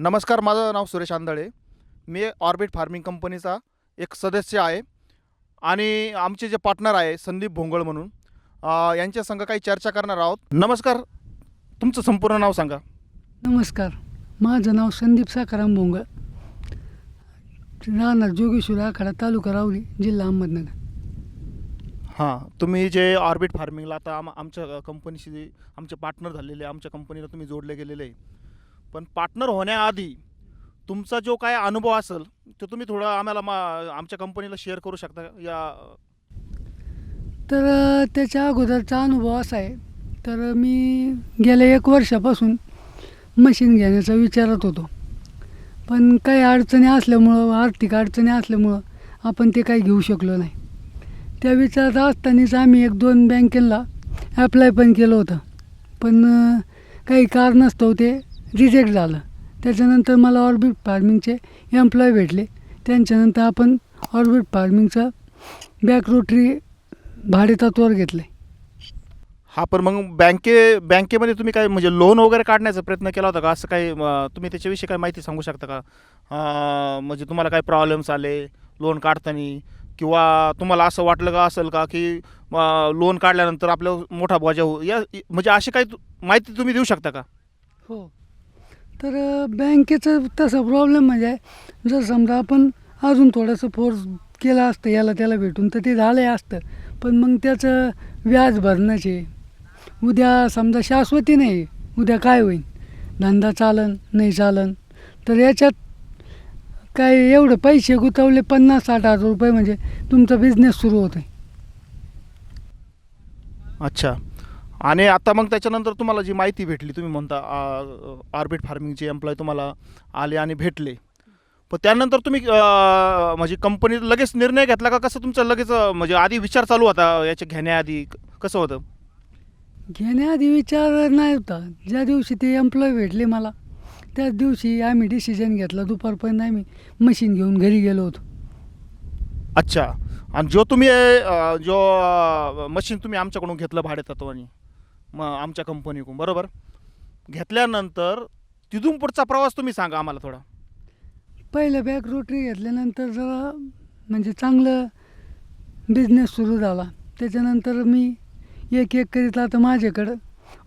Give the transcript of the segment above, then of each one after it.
नमस्कार माझं नाव सुरेश आंधळे. मी ऑर्बिट फार्मिंग कंपनीचा एक सदस्य आहे आणि आमचे जे पार्टनर आहे संदीप भोंगळ म्हणून यांच्या संग काही चर्चा करणार आहोत. नमस्कार तुमचं संपूर्ण नाव सांगा. नमस्कार माझं नाव संदीप साकाराम भोंगळ. राहणार जोगेश्वर आखाडा तालुका रावली जिल्हा अहमदनगर. हां तुम्ही जे ऑर्बिट फार्मिंगला आता आम आमच्या कंपनीशी जे आमचे पार्टनर झालेले आमच्या कंपनीला तुम्ही जोडले गेलेले आहे. पण पार्टनर होण्याआधी तुमचा जो काय अनुभव असेल तो तुम्ही थोडा आम्हाला मा आमच्या कंपनीला शेअर करू शकता या तर त्याच्या अगोदरचा अनुभव असा आहे. तर मी गेल्या एक वर्षापासून मशीन घेण्याचा विचारत होतो. पण काही अडचणी असल्यामुळं आर्थिक अडचणी असल्यामुळं आपण ते काही घेऊ शकलो नाही. त्या विचारात असतानाच आम्ही एक दोन बँकेला ॲप्लाय पण केलं होतं. पण काही कारणास्तव ते रिजेक्ट झालं. त्याच्यानंतर मला ऑर्बिट फार्मिंगचे एम्प्लॉय भेटले. त्यांच्यानंतर आपण ऑर्बिट फार्मिंगचं बॅक रोटरी भाडेतत्वावर घेतलं. आहे हा पण मग बँके बँकेमध्ये तुम्ही काय म्हणजे लोन वगैरे काढण्याचा प्रयत्न केला होता का? असं काही तुम्ही त्याच्याविषयी काय माहिती सांगू शकता का? म्हणजे तुम्हाला काय प्रॉब्लेम्स आले लोन काढताना? किंवा तुम्हाला असं वाटलं का असेल का की लोन काढल्यानंतर आपलं मोठा बोजा होऊ या म्हणजे अशी काही माहिती तुम्ही देऊ शकता का? हो. तर बँकेचं तसा प्रॉब्लेम म्हणजे जर समजा आपण अजून थोडंसं फोर्स केला असतं याला त्याला भेटून तर ते झालं असतं. पण मग त्याचं व्याज भरण्याचे उद्या समजा शाश्वती नाही उद्या काय होईल? धंदा चालन नाही चालन. तर याच्यात काय एवढं पैसे गुंतवले पन्नास साठ हजार रुपये म्हणजे तुमचा बिझनेस सुरू होतो अच्छा. आणि आता मग त्याच्यानंतर तुम्हाला जी माहिती भेटली तुम्ही म्हणता ऑर्बिट फार्मिंगचे एम्प्लॉय तुम्हाला आले आणि भेटले. पण त्यानंतर तुम्ही म्हणजे कंपनीत लगेच निर्णय घेतला का? कसं तुमचं लगेच म्हणजे आधी विचार चालू होता याच्या घेण्याआधी? कसं होतं? घेण्याआधी विचार नाही होता. ज्या दिवशी ते एम्प्लॉय भेटले मला त्याच दिवशी आम्ही डिसिजन घेतला. दुपारपर्यंत आम्ही मशीन घेऊन घरी गेलो होतो. अच्छा. आणि जो तुम्ही जो मशीन तुम्ही आमच्याकडून घेतलं भाडेतत्वाने मग आमच्या कंपनीकडून बरोबर? घेतल्यानंतर तिथून पुढचा प्रवास तुम्ही सांगा आम्हाला थोडा. पहिलं बॅक रोटरी घेतल्यानंतर जरा म्हणजे चांगलं बिझनेस सुरू झाला. त्याच्यानंतर मी एक एक करीत आता माझ्याकडं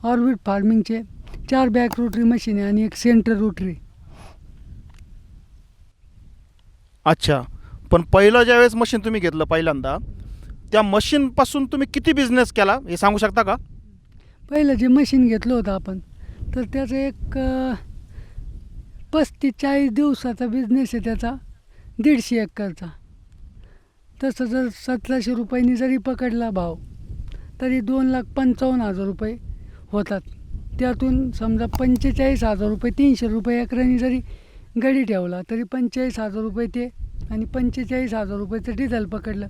ऑर्बिट फार्मिंगचे चार बॅक रोटरी मशीन आहे आणि एक सेंटर रोटरी. अच्छा. पण पहिलं ज्यावेळेस मशीन तुम्ही घेतलं पहिल्यांदा त्या मशीनपासून तुम्ही किती बिझनेस केला हे सांगू शकता का? पहिलं जे मशीन घेतलं होतं आपण तर त्याचं एक पस्तीस चाळीस दिवसाचा बिझनेस आहे त्याचा दीडशे एकरचा. तसं जर सतराशे रुपयांनी जरी पकडला भाव तरी दोन लाख पंचावन्न हजार रुपये होतात. त्यातून समजा पंचेचाळीस हजार रुपये तीनशे रुपये एकरांनी जरी गडी ठेवला तरी पंचेचाळीस हजार रुपये ते आणि पंचेचाळीस हजार रुपयेचं डिझेल पकडलं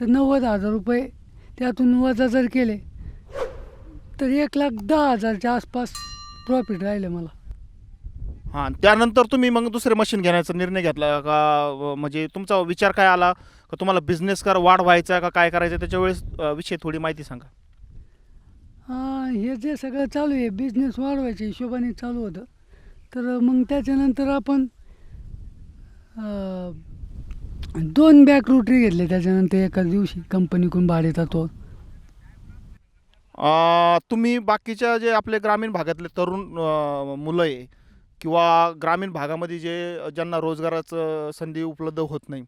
तर नव्वद हजार रुपये त्यातून वजा जर केले तर एक लाख दहा हजारच्या आसपास प्रॉफिट राहिलं मला. हां त्यानंतर तुम्ही मग दुसरे मशीन घेण्याचा निर्णय घेतला का? म्हणजे तुमचा विचार काय आला? का तुम्हाला बिझनेस कर वाढ व्हायचा का काय करायचं? त्याच्या वेळेस अं, विषयी थोडी माहिती सांगा. हा, हे जे सगळं चालू आहे बिझनेस वाढवायच्या हिशोबाने चालू होतं. तर मग त्याच्यानंतर आपण अं, दोन बॅक रोटरी घेतले त्याच्यानंतर एकाच दिवशी कंपनीकडून भाडे तो तुम्ही बाकीच्या जे आपले ग्रामीण भागातले तरुण मुलं आहे किंवा ग्रामीण भागामध्ये जे ज्यांना रोजगाराचं संधी उपलब्ध होत नाही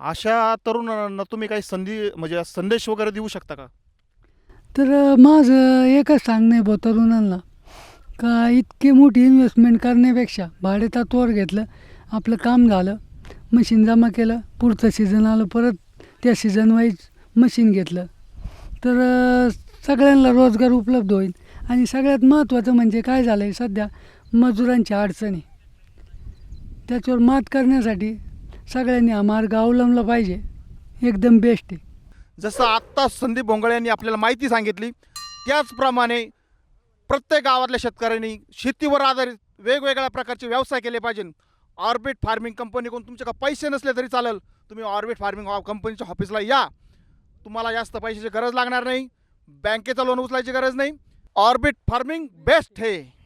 अशा तरुणांना तुम्ही काही संधी म्हणजे संदेश वगैरे देऊ शकता का? तर माझं एकच सांगणं आहे बुवा तरुणांना. का इतकी मोठी इन्व्हेस्टमेंट करण्यापेक्षा भाडे घेतलं आपलं काम झालं मशीन जमा केलं पुढचं सीझन आलं परत त्या सीझन वाईज मशीन घेतलं. तर अं, सगळ्यांना रोजगार उपलब्ध होईल. आणि सगळ्यात महत्त्वाचं म्हणजे काय झालं आहे सध्या? मजुरांची अडचणी. त्याच्यावर मात करण्यासाठी सगळ्यांनी हा मार्ग अवलंबला पाहिजे. एकदम बेस्ट आहे. जसं आत्ता संदीप भोंगळे यांनी आपल्याला माहिती सांगितली त्याचप्रमाणे प्रत्येक गावातल्या शेतकऱ्यांनी शेतीवर आधारित वेगवेगळ्या प्रकारचे व्यवसाय केले पाहिजे. ऑर्बिट फार्मिंग कंपनीकडून तुमच्याकडे पैसे नसले तरी चालेल. तुम्ही ऑर्बिट फार्मिंग कंपनीच्या ऑफिसला या. तुम्हाला जास्त पैशाची गरज लागणार नाही. बँकेचं लोन उचलायची गरज नाही. ऑर्बिट फार्मिंग बेस्ट आहे